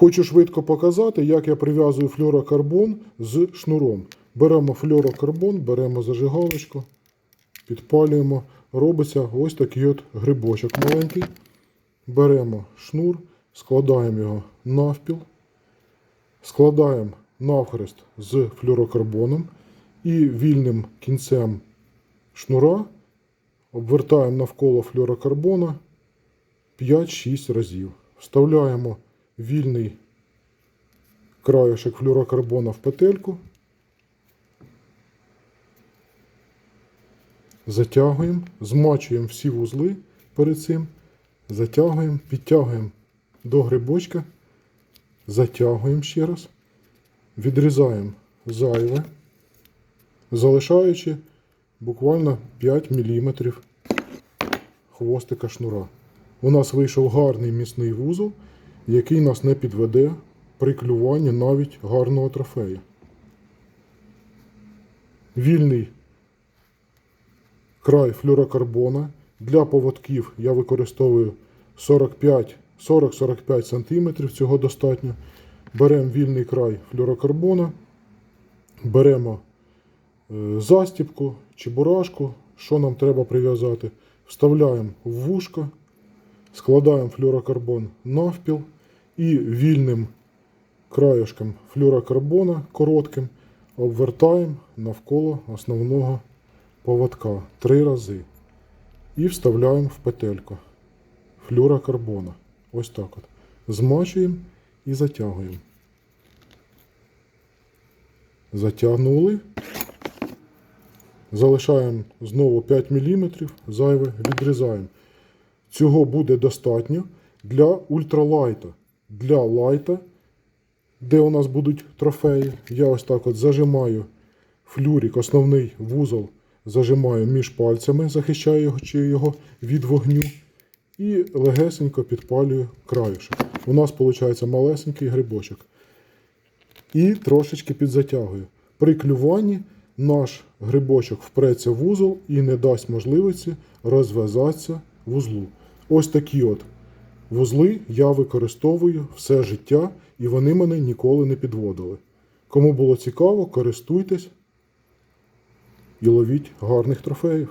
Хочу швидко показати, як я прив'язую флюрокарбон з шнуром. Беремо флюрокарбон, беремо зажигалочку, підпалюємо. Робиться ось такий от грибочок маленький. Беремо шнур, складаємо його навпіл, складаємо навхрест з флюрокарбоном і вільним кінцем шнура обвертаємо навколо флюрокарбона 5-6 разів. Вставляємо вільний краєшок флюрокарбона в петельку. Затягуємо, змачуємо всі вузли перед цим, затягуємо, підтягуємо до грибочка, затягуємо ще раз, відрізаємо зайве, залишаючи буквально 5 мм хвостика шнура. У нас вийшов гарний міцний вузол, який нас не підведе при клюванні навіть гарного трофея. Вільний край флюрокарбона. Для поводків я використовую 45 40-45 см, цього достатньо. Беремо вільний край флюрокарбона, беремо е, застіпку чи бурашку, що нам треба прив'язати. Вставляємо в вушко, складаємо флюрокарбон навпіл і вільним краєшком флюрокарбона коротким обвертаємо навколо основного поводка три рази. І вставляємо в петельку флюрокарбона. Ось так от. Змачуємо і затягуємо. Затягнули. Залишаємо знову 5 мм, зайве відрізаємо. Цього буде достатньо для ультралайта. Для лайта, де у нас будуть трофеї, я ось так от зажимаю флюрик, основний вузол, зажимаю між пальцями, захищаючи його від вогню. І легесенько підпалюю краюшок. У нас виходить малесенький грибочок. І трошечки підзатягую. При клюванні наш грибочок впреться в вузол і не дасть можливості розв'язатися вузлу. Ось такі от вузли я використовую все життя, і вони мене ніколи не підводили. Кому було цікаво, користуйтесь і ловіть гарних трофеїв.